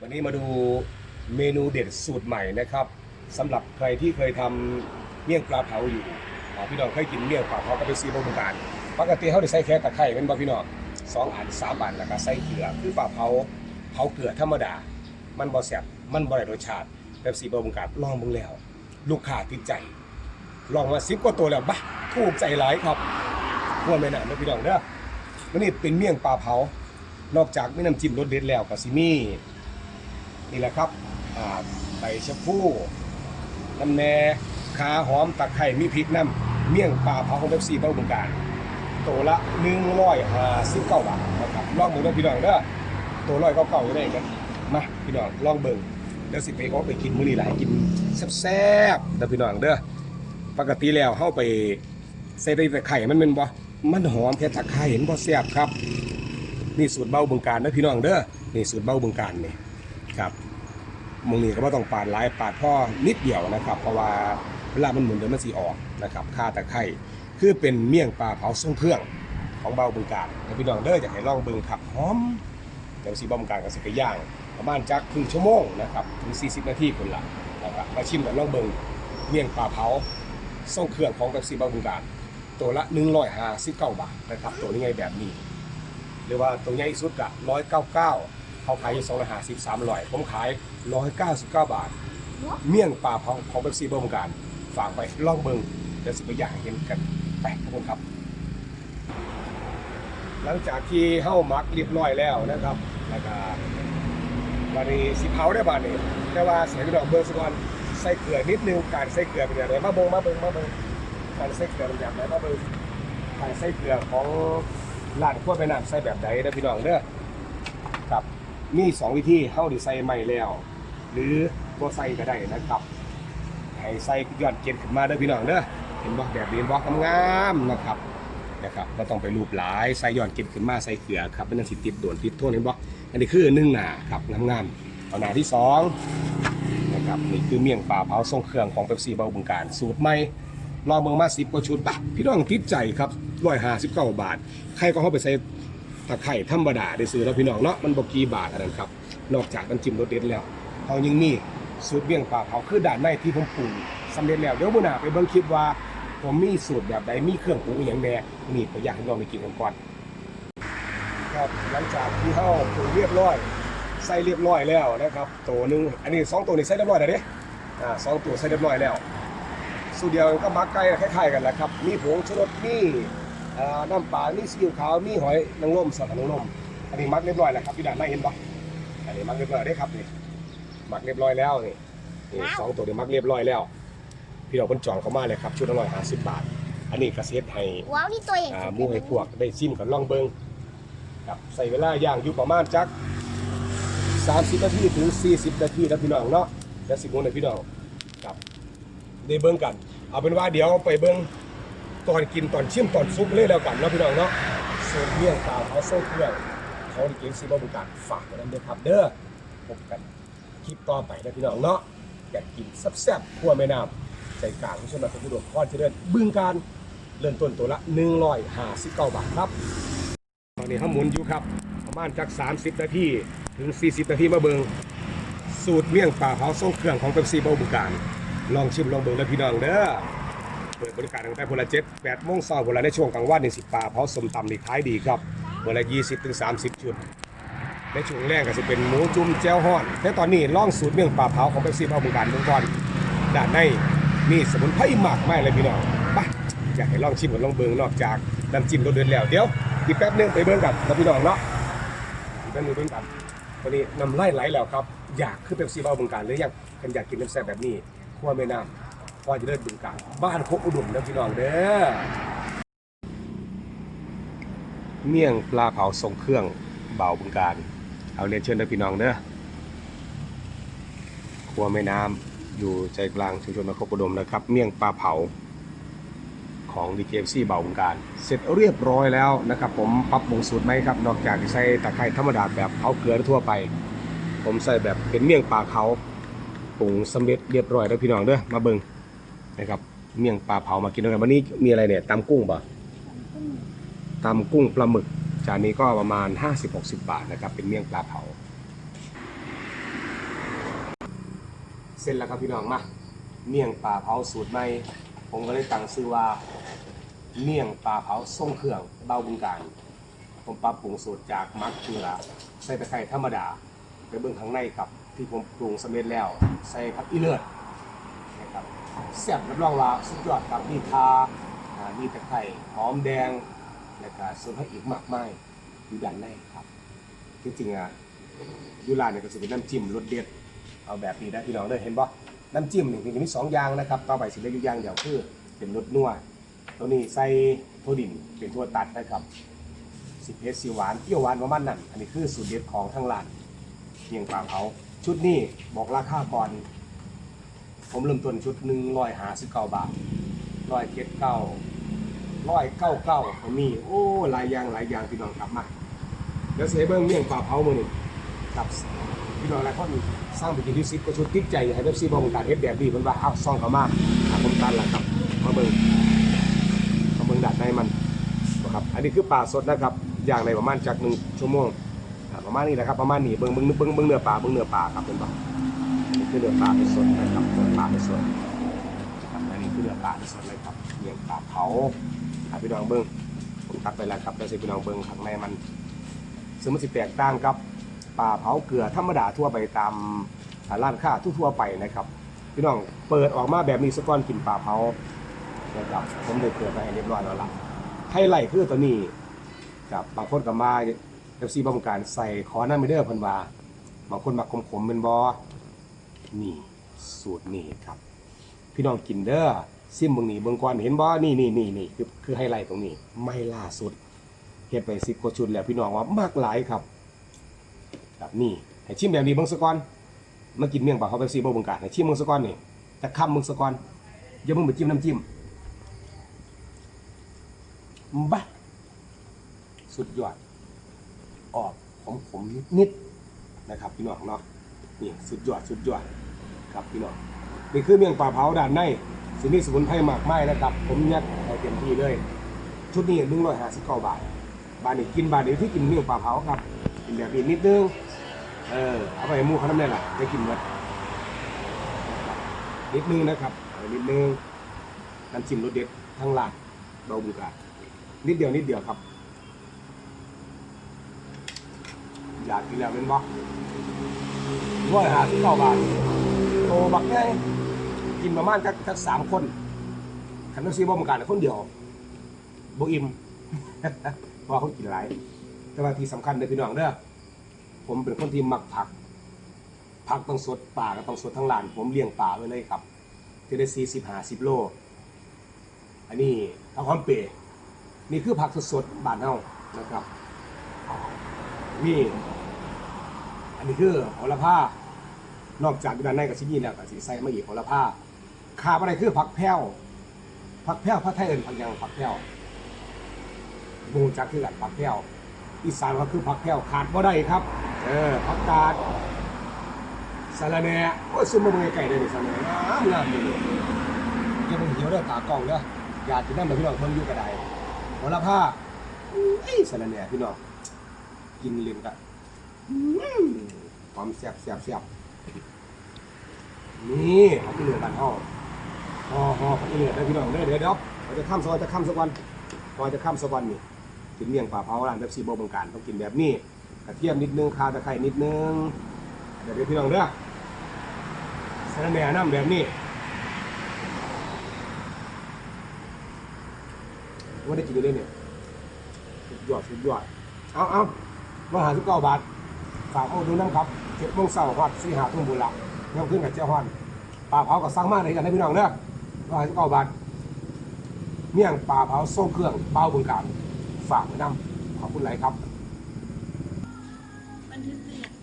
วันนี้มาดูเมนูเด็ดสูตรใหม่นะครับสำหรับใครที่เคยทำเมี่ยงปลาเผาอยู่อ่าพี่น้องเคยกินเมี่ยงปลาเผาก็ไปซีโบราณการปกติเขาได้ใส่แค่ตะไคร้เป็นบ่พี่น้องสองอันสามอันแล้วก็ใส่เกลือคือปลาเผาเผาเกลือธรรมดา มันบ่แซ่บมันบ่ได้รสชาติแบบซีโบราณการลองเบิ่งแล้ว ลูกค้าติดใจ ลองมาซิบกว่าตัวแล้วบ้าถูกใจหลายครับพวกแม่น้ำนะพี่น้องเด้อวันนี้เป็นเมี่ยงปลาเผานอกจากมีน้ำจิ้มรสเด็ดแล้วก็สิมี นี่แหละครับใบชะพูน้ำแหน่ขาหอมตะไคร้มีพริกน้ำเมี่ยงปลาเผาของเบปซี่เบ้าบึงการตัวละ159บาทนะครับลองเบิ่งเด้อพี่น้องเด้อตัวร้อยเก่าๆอยู่ได้กันมาพี่น้องลองเบิ่งเดี๋ยวสิไปเอาไปกินมื้อนี้หลายกินแซ่บๆเด้อพี่น้องเด้อปกติแล้วเฮาไปใส่ได้แต่ไข่มันแม่นบ่มันหอมแค่ตะไคร้เห็นบ่แซ่บครับ นี่สูตรเบ้าบึงการนะพี่น้องเด้อนี่สูตรเบ้าบึงการนี่ ครับมงนี้ก็บ่ต้องปาดหลายปาดพ่อนิดเดียวนะครับ เพราะว่าเวลามันหมุนเดี๋ยวมันสีออกนะครับค่าตะไคร้คือเป็นเมี่ยงปลาเผาทรงเครื่องของเบ้าบึงการนะพี่น้องเด้ออยากให้ลองเบิงครับหอมเดี๋ยวสีบ้าการก็สิไปย่างประมาณจักครึ่งชั่วโมงนะครับถึง 40 นาทีคนละนะครับมาชิมกันลองเบิงเมี่ยงปลาเผาทรงเครื่องของแบบสีบ้าบึงการตัวละ159บาทนะครับตัวนี้ไงแบบนี้ หรือว่าตัวใหญ่สุดก็ร้อย เขาขายอยู่สองร้อยห้าสิบสามร้อยผมขายร้อยเก้าสิบเก้าบาท เมี่ยงปลาเผาของเบปซี่เบอร์มการฝากไปลองเบิงเดี๋ยวสิไปอยากให้เห็นกันไปทุกคนครับ หลังจากที่เข้ามักเรียบร้อยแล้วนะครับแล้วก็บานี้สิเผาได้บานี้แต่ว่าเสียงดอกเบอร์สกอนใส่เกลือนิดนึงการใส่เกลือเป็นอย่างไรมาเบิงมาเบิงมาเบิงการใส่เกลือเป็นอย่างไรมาเบิงการใส่เกลือของร้านขั้วไปน้ำใส่แบบใดเด้พี่น้องเด้อครับ มีสองวิธีเฮาดิใส่ใหม่แล้ว หรือบ่ใส่ก็ได้นะครับให้ใส่ยอนเกณฑ์ขึ้นมาเด้พี่น้องเด้อเห็นบ่แบบนี้บ่งามๆนะครับนะครับบ่ต้องไปรูปหลายใส่ยอนเกณฑ์ขึ้นมาใส่เกลือครับมันสิติดโดนติดโทษเห็นบ่อันนี้คือหนึ่งหน้าครับงามๆเอาหน้าที่สองนะครับนี่คือเมี่ยงปลาเผาทรงเครื่องของเป๊ปซี่เบาบึงการสูตรใหม่ลอเมืองมาสิบกว่าชุดปะพี่น้องติดใจครับร้อยห้าสิบเก้าบาท ใครก็เข้าไปใส่ ตะไคร่ธรรมดาได้ซื้อแล้วพี่น้องเนาะมันบกีบาทอันนั้นครับ นอกจากน้ำจิ้มรสเด็ดแล้วเขายังมีสูตรเมี่ยงปลาเผาคือด่านในที่ผมปรุงสำเร็จแล้วเดี๋ยวมื่อหนาไปเบิ่งคลิปว่า ผมมีสูตรแบบใดมีเครื่องปรุงอย่างแน่นี่ผมอยากให้ลองไปกินกันก่อนครับหลังจากที่เข้าปรุงเรียบร้อยใส่เรียบร้อยแล้วนะครับตัวหนึงอันนี้สองตัวนี้ใส่เรียบร้อยแล้วเด้อ่าสองตัวใส่เรียบร้อยแล้วสูตรเดียวก็มักไก่คล้ายๆกันแหละครับมีผงชูรสมี่ น้ำปลามีซีอิ๊วขาว มีหอยนางรมสลัดนางรมอันนี้มักเรียบร้อยแล้วครับพี่ด่านไม่เห็นปะอันนี้มักเรียบร้อยได้ครับนี่มักเรียบร้อยแล้วนี่นี่สองตัวนี้มักเรียบร้อยแล้ว พี่เราคนจองเข้ามาเลยครับ ชุดละร้อยห้าสิบบาท อันนี้กระเซ็ตให้ว้าวนี่ตัวใหญ่อ่าสุดหมูให้พวกได้ซิมกันลองเบิงครับใส่เวลาย่างอยู่ประมาณจัก30นาทีถึง40นาทีนะพี่น้องเนาะแล้วสิบโมงนะพี่น้องครับได้เบิ่งกัน เอาเป็นว่าเดี๋ยวไปเบิ่ง ตอนกินตอนชิมตอนซุปเลยแล้วกันเนาะพี่น้องเนาะส่วนเมี่ยงปลาเขาโซ่เครื่องเขาได้กินซีบบุการฝากไว้นั่นเด้อครับเด้อพบกันคลิปต่อไปนะพี่น้องเนาะอยากกินแซ่บๆทั่วแม่น้ำใจกลางของชนบทอุดมพรเจริญบึงการเริ่มต้นตัวละ159 บาทครับ ตอนนี้เขาหมุนอยู่ครับ ประมาณจาก 30 นาทีถึง 40 นาทีมาเบิงสูตรเมี่ยงป่าเผาส่งเครื่องของเป๊ปซี่เบาบุการลองชิมลองเบิงแล้วพี่น้องเด้อ ปิดบริการตั้งแต่พละเจ็ดแปดโมงเช้าเวลาในช่วงกลางวันในสิบป่าเผาสมตำนี่ขายดีครับเวลา20ถึง30ชุดในช่วงแรกก็จะเป็นหมูจุ่มแจ่วฮ้อนแต่ตอนนี้ล่องสูตรเมี่ยงป่าเผาของเป๊ปซี่เบาบุการเบื้องก่อนด้านในมีสมุนไพรมากมายเลยพี่น้องไปอยากให้ลองชิมกันลองเบิงนอกจากน้ำจิ้มรสเด็ดแล้วเดี๋ยวอีกแป๊บนึงไปเบิ่งกันนะพี่น้องเนาะอีกแป๊บนึงเบิ่งกันวันนี้น้ำไล่ไหลแล้วครับ อยากขึ้นเป็นซีเบาบึงการหรือยังกันอยากกินน้ำแซ่บแบบนี้ขั้วแม่น้ำ พอจะเลิศบึงการบ้านโคกอุดมนะพี่น้องเด้อเมี่ยงปลาเผาทรงเครื่องเบาบึงการ เอาเรียนเชิญนะพี่น้องเด้อครัวแม่น้ำอยู่ใจกลางชุมชนนครอุดมนะครับ เมี่ยงปลาเผาของ DKFC เบาบึงการ เสร็จเรียบร้อยแล้วนะครับ ผมปรับปรุงสูตรไหมครับ นอกจากใส่ตะไคร้ธรรมดาแบบเผาเกลือทั่วไป ผมใส่แบบเป็นเมี่ยงปลาเขาปรุงสำเร็จเรียบร้อยแล้วพี่น้องเด้อมาเบิ่ง นะครับ เมี่ยงปลาเผามากินด้วยกันวันนี้มีอะไรเนี่ยตำกุ้งป่ะตำกุ้งปลาหมึกจานนี้ก็ประมาณ 50-60 บาทนะครับ เป็นเมี่ยงปลาเผา เสร็จแล้วครับพี่น้องมาเมี่ยงปลาเผาสูตรใหม่ผมก็เลยตั้งชื่อว่าเมี่ยงปลาเผาทรงเครื่องเบาบึงการผมปรับปรุงสูตรจากมักเกลือใส่ตะไคร้ธรรมดา ไปเบื้องข้างในครับที่ผมปรุงสำเร็จแล้ว ใส่ผักอีเลือด แซ่บรับรองว่าสุดยอดครับมีทาอ่ามีตะไคร้หอมแดง แล้วก็ส่วนผสมอีกมากมายอยู่ด้านในครับที่จริงอะอยูร้านเนี่ยก็จะเป็นน้ำจิ้มรสเด็ด เอาแบบนี้ได้พี่น้องเลยเห็นปะน้ำจิ้มหนี่มีมีสองอย่างนะครับ ต่อไปสิเล็กอยู่อย่างเดียวคือเป็นรสนัวตัวนี้ใส่ถั่วดินเป็นถั่วตัดนะครับสิบเพชรสีหวานเปรี้ยวหวานประมาณนั้น อันนี้คือสูตรเด็ดของทางร้านเพียงปลาเผาชุดนี้บอกราคาก่อน ผมเริ่มต้นชุดหนึ่งร้อยหาสิบเก้าบาทร้อยเจ็ดเก้าร้อยเก้าเก้าผมมี โอ้หลายอย่างหลายอย่างพี่น้องกลับมาเดี๋ยวเสียเบิ้งเมี่ยงปลาเผามือหนึ่งกับพี่น้องหลายคนสร้างไปกินที่ซิปก็ชุดติดใจให้เว็บซีบองการเฮ็ดแบบดีเพิ่นว่าอ้าซ่องเขามาหาผมตันละครับมาเบิ้งมาเบิ้งดัดในมันนะครับ อันนี้คือปลาสดนะครับอย่างในประมาณจากหนึ่งชั่วโมงประมาณนี้นะครับประมาณนี้เบิ้งเบิ้งเบิ้งเบิ้งเนื้อปลาเบิ้งเนื้อปลาครับเป็นปะอั นนี้คือเนื้อปลาเป็นสดนะครับเนื้อปลาเป็นสดนะครับอันนี้คือเนื้อปลาเป็นสดเลยครับเลี้ยงปลาเผาอะพี่น้องเบิ้งผมตัดไปแล้วครับแล้สิพี่น้องเบิ้งข้างในมันซึ่งมันสิแตกต่างกับปลาเผาเกลือธรรมดาทั่วไปตามร้านค้าทั่วไปนะครับพี่น้องเปิดออกมาแบบนี้สก้อนกินปลาเผานะครับผมได้เปิดไปให้เรียบร้อยแล้วล่ะไฮไลท์คือตัวนี้กับบางคนก็มาเอฟซีบำการใส่ขอหน้าไม่เด้อเพันวาบางคนมาขมๆเป็นบอ นี่สูตรนี่ครับ พี่น้องกินเด้อซิมเบิ่งนี่เบิ่งก่อนเห็นบ่นี่นี่นี่นี่คือคือไฮไลท์ตรงนี้ ไม่ล่าสุดเฮ็ดไปสิบกว่าชุดแล้วพี่น้องว่ามากหลายครับครับนี่ให้ชิมแบบนี้เบิ่งซะก่อนมากินเมี่ยงปลาเขาไปซีบ่เบิ่งกาให้ชิมเบิ่งซะก่อนนี่แต่คำเบิ่งซะก่อนอย่าเบิ่งไปจิ้มน้ำจิ้มบ้าสุดยอดออกผมผมนิดๆนะครับพี่น้องเนาะ นี่สุดยอดสุดยอดครับพี่น้องนี่คือเมี่ยงปลาเผาด้านในสินี่สมุนไพรหมากไม้นะครับ ผมยัดให้เต็มที่เลย ชุดนี้หนึ่งร้อยห้าสิบเก้าบาท บาทนี้กินบาทเดียวที่กินเมี่ยงปลาเผาครับกินแบบนี้นิดนึงเออเอาไปมูเขาน้ำได้ล่ะได้กินหมดนิดนึงนะครับนิดนึงน้ำจิ้มรสเด็ดทั้งร้านเบาบุกานิดเดียวนิดเดียวครับอยากกินแล้วเป็นบ่ ร้อยห้าสิบเก้าบาทโตบักไงกินประมาณจักจักสามคนขันต้องซีบ่มการคนเดียวบ่อิ่มเพราะเขากินหลาย แต่ว่าที่สำคัญเลยพี่น้องเด้อผมเป็นคนที่มักผัก ผักต้องสดป่าก็ต้องสดทั้งร้าน ผมเลี้ยงป่าไว้เลยครับจะได้สี่สิบห้าสิบโล อันนี้เอาความเปรนี่คือผักสดๆบานเฮานะครับนี่ นนี้คือโหระพานอกจากด้านในกับชิ้นนี้แล้วก็สิใส่มาอีกโหระพาขาดอะไรคือผักแพ้วผักแพ้วผักไทยเอิ้นผักยังผักแพ้วบูจักคือกันผักแพ้วอีสานก็คือผักแพ้วขาดบ่ได้ครับ เออผักกาดสะระแหน่โอ้ยซุ่มมาเบิ่งไก่ได้ดิสะระแหน่งามงาเลยอย่าเบิ่งเหี่ยวเด้อตากล้องเด้ออยากกินน้ำแบบพี่น้องเบิ่งอยู่ก็ได้โหระพาอุ้ยสะระแหน่พี่น้องกินเล่นก็ ความแซ่บแซ่บแซ่บนี่เขาไปเลือกันห่อห่อห่อเขาไปเลือได้พี่น้องเด้อเดี๋ยวเดี๋ยวเราจะข้ามซอยจะข้ามสักวันพอจะข้ามสักวันนี่กินเมี่ยงปลาเผาร้านเบบซีโบบงการต้องกินแบบนี้กระเทียมนิดนึงข่าตะไคร้นิดนึงเดี๋ยวเดี๋ยพี่น้องเด้อใส่น้ำแหน่น้ำแบบนี้ว่าได้กินอยู่เลยเนี่ยสุดยอดสุดยอดเอาเอามาหาสิบเก้าบาท ฝากเอาดูน้ำครับเจ็ดโมงเสาร์ฮอดสี่หาทุ่มบุระย่ำขึ้นกับเจ้าฮอนปลาเผากับสั่งมากเลยกันนะพี่น้องเนาะร้อยเก้าบาทเมี่ยงปลาเผาโซ่เครื่องเป้าบนการฝากไว้นำขอบคุณหลายครับ บันทึกเสียง